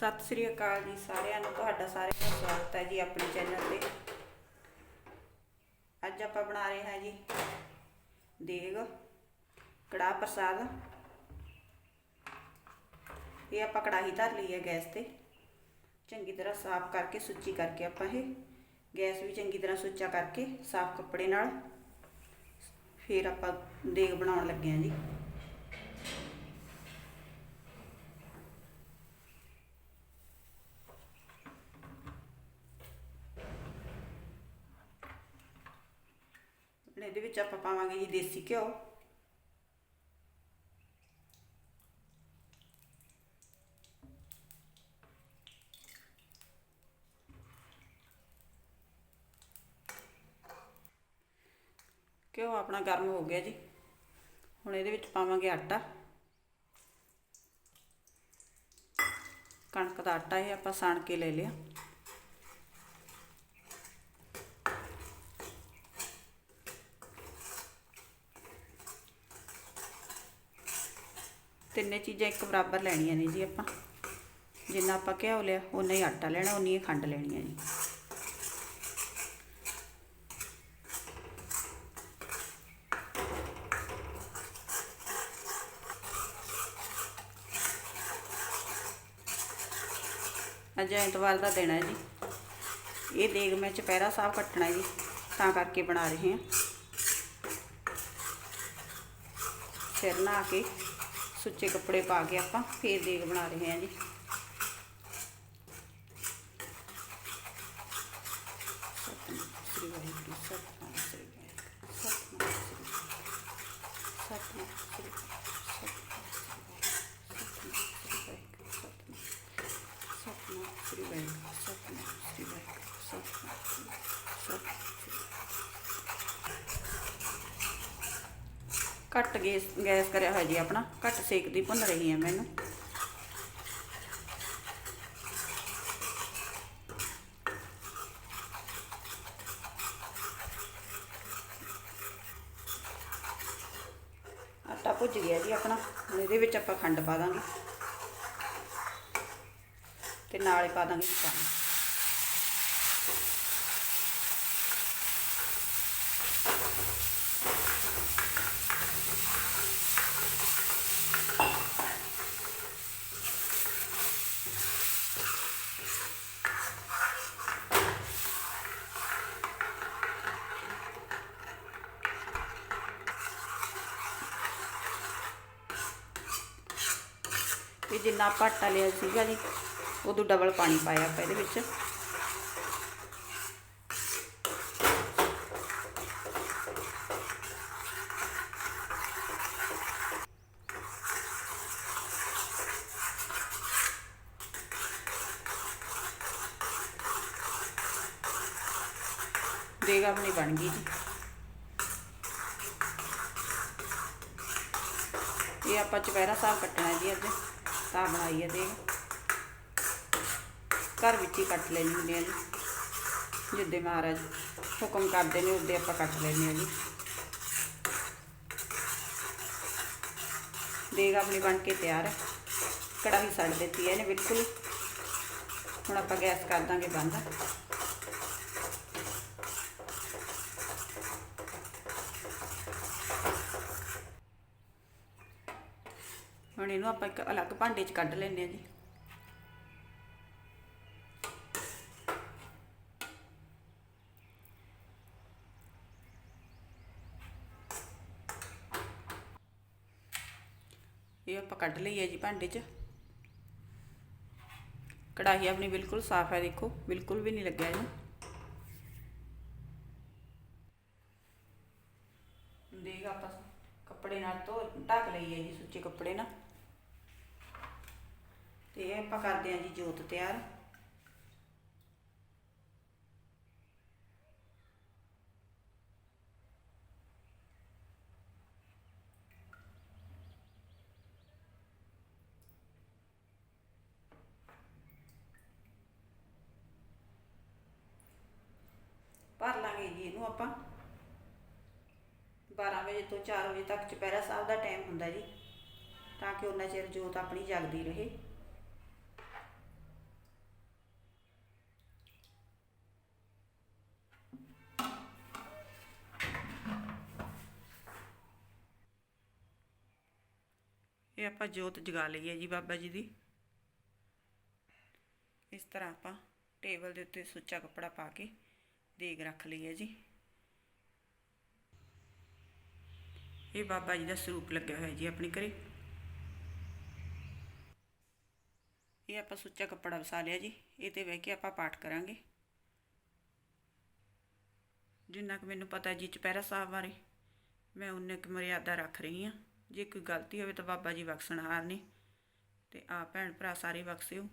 ਸਤਿ ਸ੍ਰੀ ਅਕਾਲ ਜੀ ਸਾਰਿਆਂ ਨੂੰ, ਤੁਹਾਡਾ ਸਾਰਿਆਂ ਦਾ ਸਵਾਗਤ ਹੈ ਜੀ ਆਪਣੇ ਚੈਨਲ ਤੇ। ਅੱਜ ਆਪਾਂ ਬਣਾ ਰਹੇ ਹਾਂ ਜੀ, ਦੇਗ, ਕੜਾਹ ਪ੍ਰਸਾਦ। ਇਹ ਆਪਾਂ ਕੜਾਹੀ ਧਰ ਲਈ ਹੈ ਗੈਸ ਤੇ। ਚੰਗੀ ਤਰ੍ਹਾਂ ਸਾਫ਼ ਕਰਕੇ, ਸੁੱਚੀ ਕਰਕੇ ਆਪਾਂ ਇਹ। ਗੈਸ ਵੀ ਚੰਗੀ ਤਰ੍ਹਾਂ ਸੁੱਚਾ ਕਰਕੇ, ਸਾਫ਼ ਕੱਪੜੇ ਨਾਲ। ਫਿਰ ਆਪਾਂ ਦੇਗ ਬਣਾਉਣ ਲੱਗੇ ਹਾਂ ਜੀ। ਇਹਦੇ ਵਿੱਚ ਆਪਾਂ ਪਾਵਾਂਗੇ ਜੀ ਦੇਸੀ ਘਿਓ। ਘਿਓ ਆਪਣਾ ਗਰਮ ਹੋ ਗਿਆ ਜੀ। ਹੁਣ ਇਹਦੇ ਵਿੱਚ ਪਾਵਾਂਗੇ ਆਟਾ। ਕਣਕ ਦਾ ਆਟਾ ਇਹ ਆਪਾਂ ਸਾਣ ਕੇ ਲੈ ਲਿਆ। ਤਿੰਨੇ ਚੀਜ਼ਾਂ ਇੱਕ ਬਰਾਬਰ ਲੈਣੀਆਂ ਨੇ ਜੀ ਆਪਾਂ। ਜਿੰਨਾ ਆਪਾਂ ਘਿਓ ਲਿਆ ਉਨਾ ਹੀ ਆਟਾ ਲੈਣਾ ਉਨੀ ਹੀ ਖੰਡ ਲੈਣੀ ਹੈ ਜੀ। ਅੱਜ ਐਤਵਾਰ ਦਾ ਦਿਨ ਹੈ ਜੀ। ਇਹ ਦੇਗ ਮੈਂ ਚਪੈਰਾ ਸਾਹਿਬ ਕੱਟਣਾ ਜੀ, ਤਾਂ ਕਰਕੇ ਬਣਾ ਰਹੇ ਹਾਂ। ਸਿਰ ਨਹਾ ਕੇ ਸੁੱਚੇ ਕੱਪੜੇ ਪਾ ਕੇ ਆਪਾਂ ਫੇਰ ਦੇਗ ਬਣਾ ਰਹੇ ਹਾਂ ਜੀ ਸਤਿਨਾਮ ਸ੍ਰੀ ਘੱਟ ਗੈਸ ਗੈਸ ਕਰਿਆ ਹੋਇਆ ਜੀ ਆਪਣਾ, ਘੱਟ ਸੇਕ ਦੀ ਭੁੰਨ ਰਹੀ ਹਾਂ ਮੈਨੂੰ ਆਟਾ ਭੁੱਜ ਗਿਆ ਜੀ ਆਪਣਾ ਇਹਦੇ ਵਿੱਚ ਆਪਾਂ ਖੰਡ ਪਾ ਦਾਂਗੇ। ਤੇ ਨਾਲ ਪਾ ਦਾਂਗੇ ਪਾਣੀ। ਵੀ ਜਿੰਨਾ ਆਪਾਂ ਆਟਾ ਲਿਆ ਸੀਗਾ ਜੀ, ਉਦੋਂ ਡਬਲ ਪਾਣੀ ਪਾਇਆ ਆਪਾਂ ਇਹਦੇ ਵਿੱਚ। ਦੇਗ ਆਪਣੀ ਬਣ ਗਈ ਜੀ। ਇਹ ਆਪਾਂ ਚੁਪਹਿਰਾ ਸਾਹਿਬ ਕੱਟਣਾ ਜੀ ਅੱਜ। ਤਾਂ ਬਣਾਈ ਹੈ ਘਰ ਵਿੱਚ ਹੀ ਕੱਟ ਲੈਣੀ ਹੁੰਦੀ ਆ ਜੀ। ਜਿੱਦੇ ਮਹਾਰਾਜ ਹੁਕਮ ਕਰਦੇ ਨੇ ਉਹਦੇ ਆਪਾਂ ਕੱਟ ਲੈਂਦੇ ਆ ਜੀ। ਦੇਗ ਆਪਣੀ ਬਣ ਕੇ ਤਿਆਰ ਹੈ। ਕੜਾਹੀ ਸੜ ਦਿੱਤੀ ਹੈ ਇਹਨੇ, ਬਿਲਕੁਲ। ਹੁਣ ਆਪਾਂ ਗੈਸ ਕਰ ਦਾਂਗੇ ਬੰਦ। ਹੁਣ ਇਹਨੂੰ ਆਪਾਂ ਇੱਕ ਅਲੱਗ ਭਾਂਡੇ 'ਚ ਕੱਢ ਲੈਂਦੇ ਆ ਜੀ। ਇਹ ਆਪਾਂ ਕੱਢ ਲਈ ਹੈ ਜੀ ਭਾਂਡੇ 'ਚ। ਕੜਾਹੀ ਆਪਣੀ ਬਿਲਕੁਲ ਸਾਫ਼ ਹੈ ਦੇਖੋ, ਬਿਲਕੁਲ ਵੀ ਨਹੀਂ ਲੱਗਿਆ ਇਹਨੂੰ। ਦੇਖ ਆਪਾਂ ਕੱਪੜੇ ਨਾਲ ਧੋ, ਢੱਕ ਲਈ ਹੈ ਜੀ ਸੁੱਚੇ ਕੱਪੜੇ ਨਾਲ ਤੇ ਇਹ ਆਪਾਂ ਕਰਦੇ ਹਾਂ ਜੀ ਜੋਤ ਤਿਆਰ। ਭਰ ਲਾਂਗੇ ਜੀ ਇਹਨੂੰ ਆਪਾਂ। 12 ਵਜੇ ਤੋਂ 4 ਵਜੇ ਤੱਕ ਚੁਪਹਿਰਾ ਸਾਹਿਬ ਦਾ ਟਾਈਮ ਹੁੰਦਾ ਜੀ, ਤਾਂ ਕਿ ਉਹਨਾਂ ਚਿਰ ਜੋਤ ਆਪਣੀ ਜਗਦੀ ਰਹੇ। ਇਹ ਆਪਾਂ ਜੋਤ ਜਗਾ ਲਈ ਹੈ ਜੀ ਬਾਬਾ ਜੀ ਦੀ। ਇਸ ਤਰ੍ਹਾਂ ਆਪਾਂ ਟੇਬਲ ਦੇ ਉੱਤੇ ਸੁੱਚਾ ਕੱਪੜਾ ਪਾ ਕੇ ਦੇਗ ਰੱਖ ਲਈ ਹੈ ਜੀ। ਇਹ ਬਾਬਾ ਜੀ ਦਾ ਸਰੂਪ ਲੱਗਿਆ ਹੋਇਆ ਜੀ ਆਪਣੇ ਘਰੇ। ਇਹ ਆਪਾਂ ਸੁੱਚਾ ਕੱਪੜਾ ਵਸਾ ਲਿਆ ਜੀ। ਇਹ ਤੇ ਬਹਿ ਕੇ ਆਪਾਂ ਪਾਠ ਕਰਾਂਗੇ। ਜਿੰਨਾ ਕਿ ਮੈਨੂੰ ਪਤਾ ਜੀ ਚੁਪਹਿਰਾ ਸਾਹਿਬ ਬਾਰੇ, ਮੈਂ ਉਨੇ ਕੁ ਮਰਿਆਦਾ ਰੱਖ ਰਹੀ ਹਾਂ। ਜੇ ਕੋਈ ਗਲਤੀ ਹੋਵੇ ਤਾਂ ਬਾਬਾ ਜੀ ਬਖਸ਼ਣਹਾਰ ਨੇ ਤੇ ਆ ਭੈਣ ਭਰਾ ਸਾਰੇ ਬਖਸ਼ਿਓ।